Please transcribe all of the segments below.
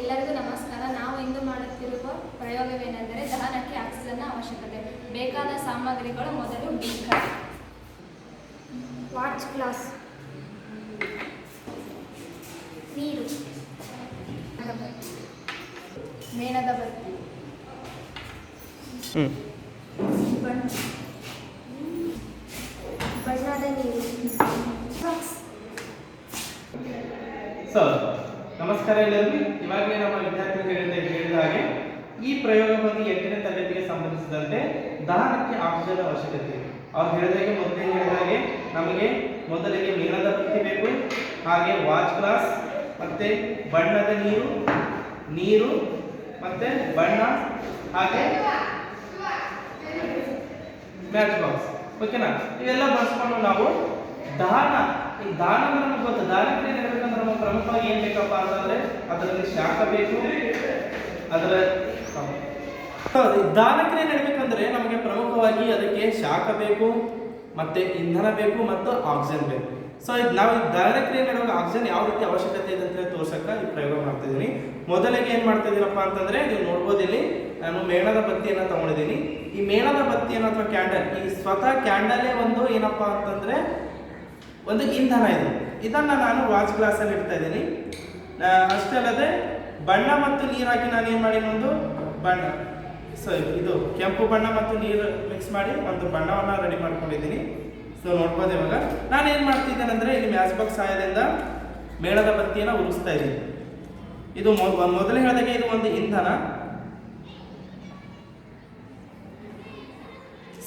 ಎಲ್ಲರಿಗೂ ನಮಸ್ಕಾರ. ನಾವು ಇಂದು ಮಾಡುತ್ತಿರುವ ಪ್ರಯೋಗವೇನೆಂದರೆ ದಹನಕ್ಕೆ ಆಕ್ಸಿಜನ್ನ ಅವಶ್ಯಕತೆ. ಬೇಕಾದ ಸಾಮಗ್ರಿಗಳು ಮೊದಲು ಬೀಕರ್ ವಾಚ್ ಗ್ಲಾಸ್ ನೀರು. ಮೇಣದ ಬತ್ತಿ. ಬಣ್ಣದ ನೀರು. ಬಾಕ್ಸ್ ಸೊ ನಮಸ್ಕಾರ ಎಲ್ಲರಿಗೂ. ಇವಾಗಲೇ ನಮ್ಮ ವಿದ್ಯಾರ್ಥಿಗಳಿಂದ ಹೇಳಿದ ಹಾಗೆ, ಈ ಪ್ರಯೋಗವನ್ನು ಎಂಟನೇ ತರಗತಿಗೆ ಸಂಬಂಧಿಸಿದಂತೆ ದಹನಕ್ಕೆ ಆಕ್ಸಿಜನ್ ಅವಶ್ಯಕತೆ ಅವ್ರು ಹೇಳಿದಾಗೆ ಮೊದಲೇ ಹೇಳಿದ ಹಾಗೆ ನಮಗೆ ಮೊದಲಿಗೆ ಮೇಲದ ಬತ್ತಿ ಬೇಕು, ಹಾಗೆ ವಾಚ್ ಗ್ಲಾಸ್ ಮತ್ತೆ ಬಣ್ಣದ ನೀರು ನೀರು, ಮತ್ತೆ ಬಣ್ಣ, ಹಾಗೆ ಮ್ಯಾಚ್ ಬಾಕ್ಸ್ ಓಕೆನಾ ಇವೆಲ್ಲ ಬಳಸ್ಕೊಂಡು ನಾವು ದಾನ ಈ ದಾನ ಧರ್ಮ ಗೊತ್ತು ದಾನ ಕ್ರಿಯೆ ಪ್ರಮುಖವಾಗಿ ಏನ್ ಬೇಕಪ್ಪ ಅಂತಂದ್ರೆ ಅದರಲ್ಲಿ ಶಾಖ ಬೇಕು ಅದರ ಹೌದು, ಈ ದಾನ ಕ್ರಿಯೆ ನಡೀಬೇಕಂದ್ರೆ ನಮಗೆ ಪ್ರಮುಖವಾಗಿ ಅದಕ್ಕೆ ಶಾಖ ಬೇಕು ಮತ್ತೆ ಇಂಧನ ಬೇಕು ಮತ್ತು ಆಕ್ಸಿಜನ್ ಬೇಕು. ಸೊ ಇದು ನಾವು ಈ ದಾನ ಕ್ರಿಯೆ ಆಕ್ಸಿಜನ್ ಯಾವ ರೀತಿ ಅವಶ್ಯಕತೆ ಇದೆ ಅಂತ ತೋರ್ಸಕ್ಕ ಈ ಪ್ರಯೋಗ ಮಾಡ್ತಾ ಇದ್ದೀನಿ. ಮೊದಲಿಗೆ ಏನ್ ಮಾಡ್ತಾ ಇದ್ದೀನಪ್ಪ ಅಂತಂದ್ರೆ ನೀವು ನೋಡ್ಬೋದು ಇಲ್ಲಿ. ನಾನು ಮೇಣದ ಬತ್ತಿಯನ್ನ ತಗೊಂಡಿದ್ದೀನಿ. ಈ ಮೇಣದ ಬತ್ತಿಯನ್ನು ಅಥವಾ ಕ್ಯಾಂಡಲ್ ಈ ಸ್ವತಃ ಕ್ಯಾಂಡಲೇ ಒಂದು ಏನಪ್ಪಾ ಅಂತಂದ್ರೆ ಒಂದು ಇಂಧನ ಇದು. ಇದನ್ನ ನಾನು ವಾಚ್ ಗ್ಲಾಸಲ್ಲಿ ಇಡ್ತಾ ಇದ್ದೀನಿ. ಅಷ್ಟೇ ಅಲ್ಲದೆ ಬಣ್ಣ ಮತ್ತು ನೀರಾಗಿ ನಾನು ಏನು ಮಾಡೀನಿ ಒಂದು ಬಣ್ಣ. ಸೊ ಇದು ಕೆಂಪು ಬಣ್ಣ ಮತ್ತು ನೀರು ಮಿಕ್ಸ್ ಮಾಡಿ ಒಂದು ಬಣ್ಣವನ್ನು ರೆಡಿ ಮಾಡ್ಕೊಂಡಿದ್ದೀನಿ. ಸೊ ನೋಡ್ಬೋದು ಇವಾಗ. ನಾನು ಏನು ಮಾಡ್ತಿದ್ದೇನೆ ಅಂದರೆ ಇಲ್ಲಿ ಮ್ಯಾಚ್ ಬಾಕ್ಸ್ ಸಹಾಯದಿಂದ ಮೇಳದ ಬತ್ತಿಯನ್ನು ಉರಿಸ್ತಾ ಇದ್ದೀನಿ. ಇದು ಮೊದಲು ಹೇಳಿದಾಗೆ ಇದು ಒಂದು ಇಂಧನ.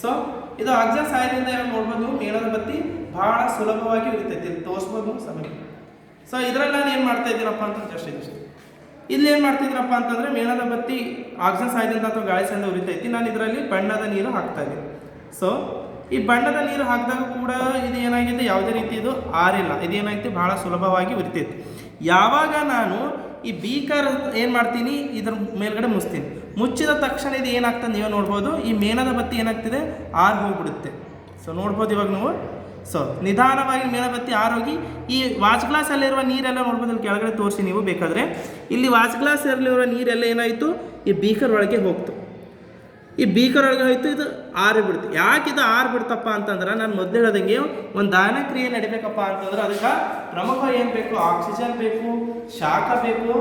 ಸೊ ಇದು ಅಜ್ಜ ಸಹಾಯದಿಂದ ಏನು ನೋಡ್ಬೋದು ಮೇಣದ ಬತ್ತಿ. ಬಹಳ ಸುಲಭವಾಗಿ ಉರಿತೈತಿ ಇಲ್ಲಿ ತೋರಿಸ್ಬೋದು ಸಮಯ. ಸೊ ಇದರಲ್ಲಿ ನಾನು ಏನು ಮಾಡ್ತಾ ಇದ್ದೀನಪ್ಪ ಅಂತ ಜಸ್ಟ್ ಇದಿಷ್ಟು ಇಲ್ಲಿ ಏನು ಮಾಡ್ತಿದ್ರಪ್ಪ ಅಂತಂದ್ರೆ ಮೇಣದ ಬತ್ತಿ ಆಕ್ಸಿಜನ್ ಸಹಾಯದಿಂದ ಅಥವಾ ಗಾಳಿ ಸಣ್ಣ ಉರಿತೈತಿ. ನಾನು ಇದರಲ್ಲಿ ಬಣ್ಣದ ನೀರು ಹಾಕ್ತಾ ಇದ್ದೀನಿ. ಸೊ ಈ ಬಣ್ಣದ ನೀರು ಹಾಕಿದಾಗ ಕೂಡ ಇದು ಏನಾಗಿದೆ ಯಾವುದೇ ರೀತಿ ಇದು ಆರಿಲ್ಲ. ಇದೇನಾಯ್ತು ಭಾಳ ಸುಲಭವಾಗಿ ಉರಿತೈತಿ. ಯಾವಾಗ ನಾನು ಈ ಬೀಕರ್ ಏನು ಮಾಡ್ತೀನಿ? ಇದ್ರ ಮೇಲ್ಗಡೆ ಮುಚ್ತೀನಿ. ಮುಚ್ಚಿದ ತಕ್ಷಣ ಇದು ಏನಾಗ್ತದೆ ನೀವು ನೋಡ್ಬೋದು. ಈ ಮೇಣದ ಬತ್ತಿ ಏನಾಗ್ತಿದೆ? ಆರು ಹೋಗ್ಬಿಡುತ್ತೆ. ಸೊ ನೋಡ್ಬೋದು ಇವಾಗ ನೀವು. ಸೊ ನಿಧಾನವಾಗಿ ಮೇಲಬತ್ತಿ ಆರೋಗಿ, ಈ ವಾಚ್ ಗ್ಲಾಸಲ್ಲಿರುವ ನೀರೆಲ್ಲ ನೋಡ್ಬೋದು ಅಲ್ಲಿ ಕೆಳಗಡೆ ತೋರಿಸಿ ನೀವು ಬೇಕಾದರೆ. ಇಲ್ಲಿ ವಾಚ್ ಗ್ಲಾಸಲ್ಲಿರುವ ನೀರೆಲ್ಲ ಏನಾಯಿತು? ಈ ಬೀಕರ್ ಒಳಗೆ ಹೋಗ್ತು. ಈ ಬೀಕರ್ ಒಳಗೆ ಹೋಯ್ತು, ಇದು ಆರಿ ಬಿಡ್ತು. ಯಾಕೆ ಇದು ಆರು ಬಿಡ್ತಪ್ಪ ಅಂತಂದ್ರೆ, ನಾನು ಮೊದಲು ಹೇಳ್ದಂಗೆ ಒಂದು ದಾನ ಕ್ರಿಯೆ ನಡಿಬೇಕಪ್ಪ ಅಂತಂದ್ರೆ, ಅದಕ್ಕೆ ಪ್ರಮುಖ ಏನು ಬೇಕು? ಆಕ್ಸಿಜನ್ ಬೇಕು, ಶಾಖ ಬೇಕು,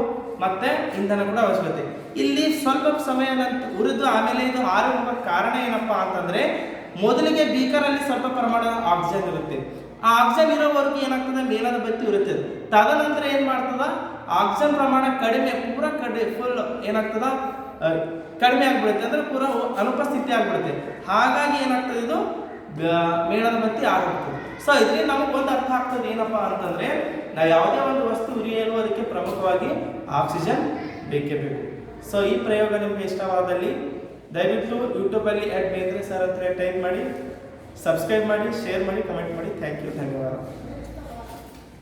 ಮತ್ತೆ ಇಂಧನ ಕೂಡ ಅವಶ್ಯಕತೆ. ಇಲ್ಲಿ ಸ್ವಲ್ಪ ಸಮಯ ನಂತರ ಉರಿದು ಆಮೇಲೆ ಇದು ಆರು ಕಾರಣ ಏನಪ್ಪ ಅಂತಂದ್ರೆ ಮೊದಲಿಗೆ ಬೀಕರಲ್ಲಿ ಸ್ವಲ್ಪ ಪ್ರಮಾಣದ ಆಕ್ಸಿಜನ್ ಇರುತ್ತೆ. ಆ ಆಕ್ಸಿಜನ್ ಇರೋವರೆಗೂ ಏನಾಗ್ತದೆ? ಮೇಲದ ಬತ್ತಿ ಇರುತ್ತೆ. ತದನಂತರ ಏನು ಮಾಡ್ತದ? ಆಕ್ಸಿಜನ್ ಪ್ರಮಾಣ ಕಡಿಮೆ, ಪೂರ ಕಡಿಮೆ ಫುಲ್ ಏನಾಗ್ತದ? ಕಡಿಮೆ ಆಗ್ಬಿಡುತ್ತೆ. ಅಂದ್ರೆ ಪೂರ ಅನುಪಸ್ಥಿತಿ ಆಗ್ಬಿಡುತ್ತೆ. ಹಾಗಾಗಿ ಏನಾಗ್ತದೆ ಇದು? ಮೇಣದ ಬತ್ತಿ ಆಗುತ್ತೆ ಸೊ ಇದರಿಂದ ನಮಗೆ ಒಂದು ಅರ್ಥ ಆಗ್ತದೆ ಏನಪ್ಪಾ ಅಂತಂದ್ರೆ, ನಾವು ಯಾವುದೇ ಒಂದು ವಸ್ತು ಉರಿಯಲು ಅದಕ್ಕೆ ಪ್ರಮುಖವಾಗಿ ಆಕ್ಸಿಜನ್ ಬೇಕೇ ಬೇಕು. ಸೊ ಈ ಪ್ರಯೋಗ ನಿಮಗೆ ಇಷ್ಟವಾದಲ್ಲಿ ದಯವಿಟ್ಟು ಯೂಟ್ಯೂಬಲ್ಲಿ ಆ್ಯಡ್ ಬೇಂದ್ರೆ ಸರ್ ಹತ್ರ ಟೈಪ್ ಮಾಡಿ ಸಬ್ಸ್ಕ್ರೈಬ್ ಮಾಡಿ ಶೇರ್ ಮಾಡಿ ಕಮೆಂಟ್ ಮಾಡಿ. ಥ್ಯಾಂಕ್ ಯು ಧನ್ಯವಾದ.